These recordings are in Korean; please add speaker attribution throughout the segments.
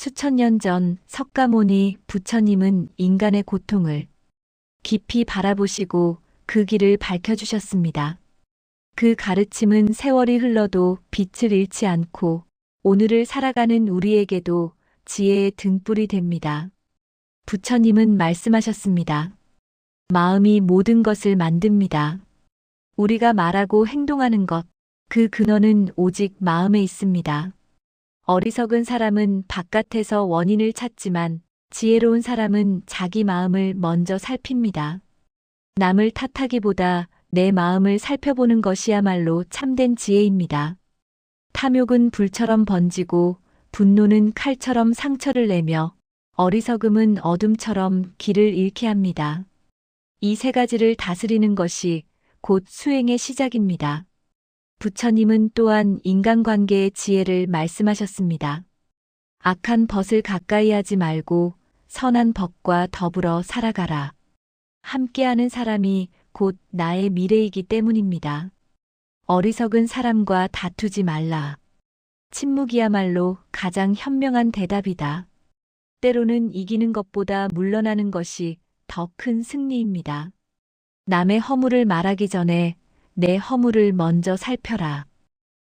Speaker 1: 수천 년 전 석가모니 부처님은 인간의 고통을 깊이 바라보시고 그 길을 밝혀주셨습니다. 그 가르침은 세월이 흘러도 빛을 잃지 않고 오늘을 살아가는 우리에게도 지혜의 등불이 됩니다. 부처님은 말씀하셨습니다. 마음이 모든 것을 만듭니다. 우리가 말하고 행동하는 것, 그 근원은 오직 마음에 있습니다. 어리석은 사람은 바깥에서 원인을 찾지만 지혜로운 사람은 자기 마음을 먼저 살핍니다. 남을 탓하기보다 내 마음을 살펴보는 것이야말로 참된 지혜입니다. 탐욕은 불처럼 번지고 분노는 칼처럼 상처를 내며 어리석음은 어둠처럼 길을 잃게 합니다. 이 세 가지를 다스리는 것이 곧 수행의 시작입니다. 부처님은 또한 인간관계의 지혜를 말씀하셨습니다. 악한 벗을 가까이 하지 말고 선한 법과 더불어 살아가라. 함께하는 사람이 곧 나의 미래이기 때문입니다. 어리석은 사람과 다투지 말라. 침묵이야말로 가장 현명한 대답이다. 때로는 이기는 것보다 물러나는 것이 더 큰 승리입니다. 남의 허물을 말하기 전에 내 허물을 먼저 살펴라.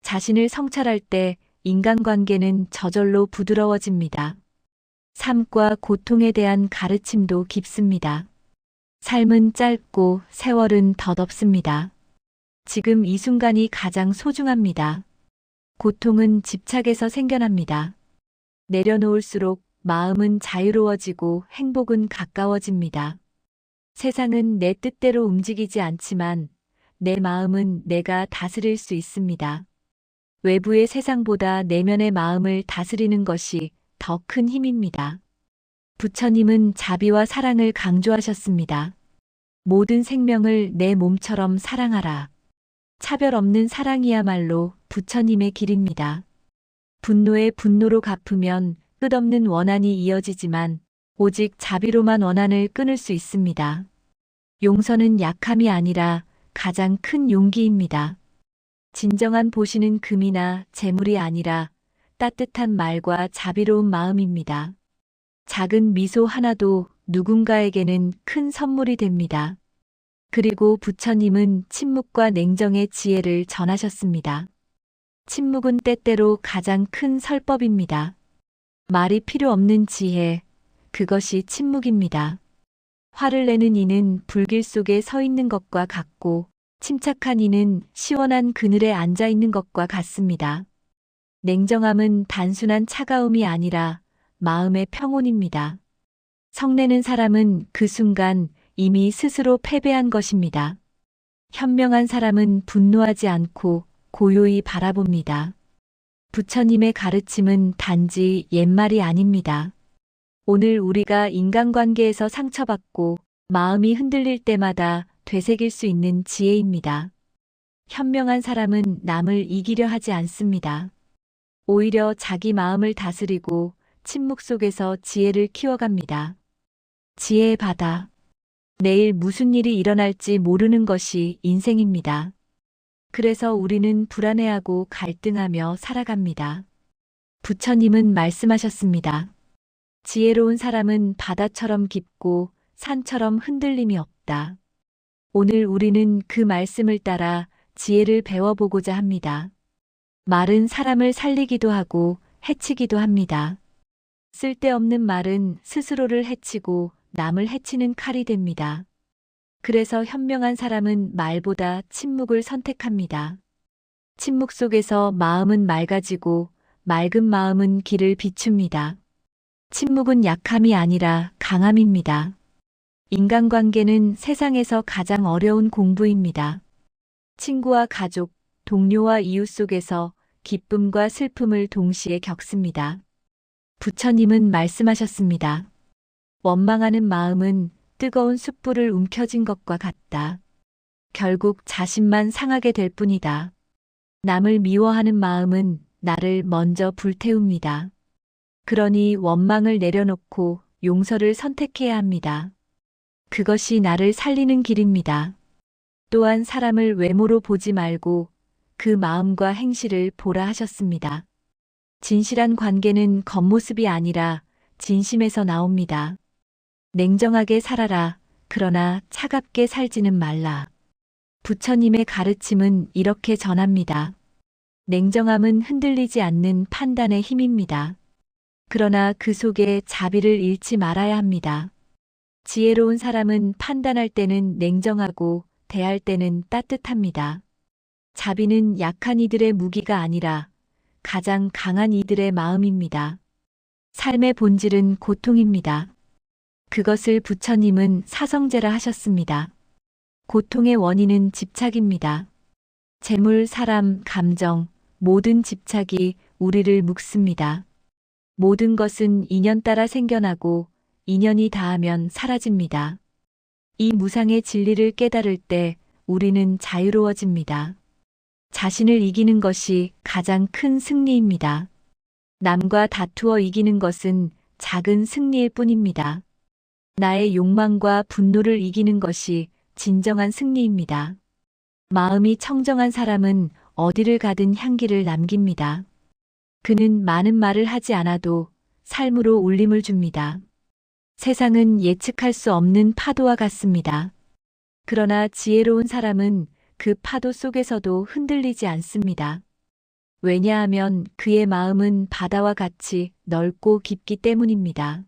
Speaker 1: 자신을 성찰할 때 인간관계는 저절로 부드러워집니다. 삶과 고통에 대한 가르침도 깊습니다. 삶은 짧고 세월은 덧없습니다. 지금 이 순간이 가장 소중합니다. 고통은 집착에서 생겨납니다. 내려놓을수록 마음은 자유로워지고 행복은 가까워집니다. 세상은 내 뜻대로 움직이지 않지만 내 마음은 내가 다스릴 수 있습니다. 외부의 세상보다 내면의 마음을 다스리는 것이 더 큰 힘입니다. 부처님은 자비와 사랑을 강조하셨습니다. 모든 생명을 내 몸처럼 사랑하라. 차별 없는 사랑이야말로 부처님의 길입니다. 분노에 분노로 갚으면 끝없는 원한이 이어지지만 오직 자비로만 원한을 끊을 수 있습니다. 용서는 약함이 아니라 가장 큰 용기입니다. 진정한 보시는 금이나 재물이 아니라 따뜻한 말과 자비로운 마음입니다. 작은 미소 하나도 누군가에게는 큰 선물이 됩니다. 그리고 부처님은 침묵과 냉정의 지혜를 전하셨습니다. 침묵은 때때로 가장 큰 설법입니다. 말이 필요 없는 지혜, 그것이 침묵입니다. 화를 내는 이는 불길 속에 서 있는 것과 같고 침착한 이는 시원한 그늘에 앉아 있는 것과 같습니다. 냉정함은 단순한 차가움이 아니라 마음의 평온입니다. 성내는 사람은 그 순간 이미 스스로 패배한 것입니다. 현명한 사람은 분노하지 않고 고요히 바라봅니다. 부처님의 가르침은 단지 옛말이 아닙니다. 오늘 우리가 인간관계에서 상처받고 마음이 흔들릴 때마다 되새길 수 있는 지혜입니다. 현명한 사람은 남을 이기려 하지 않습니다. 오히려 자기 마음을 다스리고 침묵 속에서 지혜를 키워갑니다. 지혜의 바다. 내일 무슨 일이 일어날지 모르는 것이 인생입니다. 그래서 우리는 불안해하고 갈등하며 살아갑니다. 부처님은 말씀하셨습니다. 지혜로운 사람은 바다처럼 깊고 산처럼 흔들림이 없다. 오늘 우리는 그 말씀을 따라 지혜를 배워보고자 합니다. 말은 사람을 살리기도 하고 해치기도 합니다. 쓸데없는 말은 스스로를 해치고 남을 해치는 칼이 됩니다. 그래서 현명한 사람은 말보다 침묵을 선택합니다. 침묵 속에서 마음은 맑아지고 맑은 마음은 길을 비춥니다. 침묵은 약함이 아니라 강함입니다. 인간관계는 세상에서 가장 어려운 공부입니다. 친구와 가족, 동료와 이웃 속에서 기쁨과 슬픔을 동시에 겪습니다. 부처님은 말씀하셨습니다. 원망하는 마음은 뜨거운 숯불을 움켜쥔 것과 같다. 결국 자신만 상하게 될 뿐이다. 남을 미워하는 마음은 나를 먼저 불태웁니다. 그러니 원망을 내려놓고 용서를 선택해야 합니다. 그것이 나를 살리는 길입니다. 또한 사람을 외모로 보지 말고 그 마음과 행실을 보라 하셨습니다. 진실한 관계는 겉모습이 아니라 진심에서 나옵니다. 냉정하게 살아라. 그러나 차갑게 살지는 말라. 부처님의 가르침은 이렇게 전합니다. 냉정함은 흔들리지 않는 판단의 힘입니다. 그러나 그 속에 자비를 잃지 말아야 합니다. 지혜로운 사람은 판단할 때는 냉정하고 대할 때는 따뜻합니다. 자비는 약한 이들의 무기가 아니라 가장 강한 이들의 마음입니다. 삶의 본질은 고통입니다. 그것을 부처님은 사성제라 하셨습니다. 고통의 원인은 집착입니다. 재물, 사람, 감정, 모든 집착이 우리를 묶습니다. 모든 것은 인연 따라 생겨나고 인연이 닿으면 사라집니다. 이 무상의 진리를 깨달을 때 우리는 자유로워집니다. 자신을 이기는 것이 가장 큰 승리입니다. 남과 다투어 이기는 것은 작은 승리일 뿐입니다. 나의 욕망과 분노를 이기는 것이 진정한 승리입니다. 마음이 청정한 사람은 어디를 가든 향기를 남깁니다. 그는 많은 말을 하지 않아도 삶으로 울림을 줍니다. 세상은 예측할 수 없는 파도와 같습니다. 그러나 지혜로운 사람은 그 파도 속에서도 흔들리지 않습니다. 왜냐하면 그의 마음은 바다와 같이 넓고 깊기 때문입니다.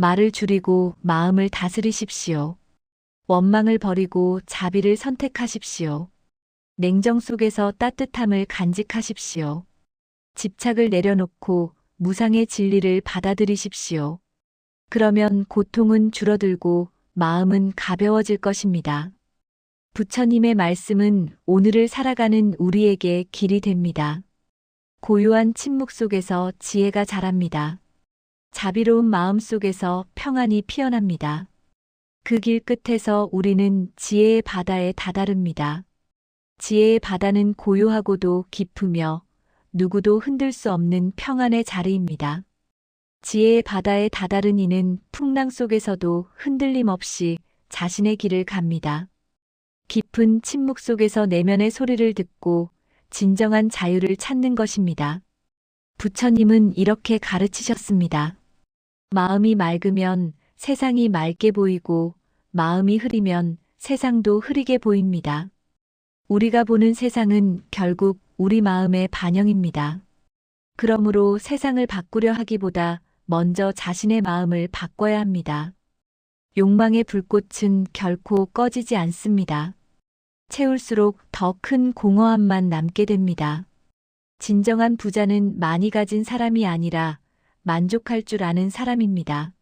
Speaker 1: 말을 줄이고 마음을 다스리십시오. 원망을 버리고 자비를 선택하십시오. 냉정 속에서 따뜻함을 간직하십시오. 집착을 내려놓고 무상의 진리를 받아들이십시오. 그러면 고통은 줄어들고 마음은 가벼워질 것입니다. 부처님의 말씀은 오늘을 살아가는 우리에게 길이 됩니다. 고요한 침묵 속에서 지혜가 자랍니다. 자비로운 마음 속에서 평안이 피어납니다. 그 길 끝에서 우리는 지혜의 바다에 다다릅니다. 지혜의 바다는 고요하고도 깊으며 누구도 흔들 수 없는 평안의 자리입니다. 지혜의 바다에 다다른 이는 풍랑 속에서도 흔들림 없이 자신의 길을 갑니다. 깊은 침묵 속에서 내면의 소리를 듣고 진정한 자유를 찾는 것입니다. 부처님은 이렇게 가르치셨습니다. 마음이 맑으면 세상이 맑게 보이고 마음이 흐리면 세상도 흐리게 보입니다. 우리가 보는 세상은 결국 우리 마음의 반영입니다. 그러므로 세상을 바꾸려 하기보다 먼저 자신의 마음을 바꿔야 합니다. 욕망의 불꽃은 결코 꺼지지 않습니다. 채울수록 더 큰 공허함만 남게 됩니다. 진정한 부자는 많이 가진 사람이 아니라 만족할 줄 아는 사람입니다.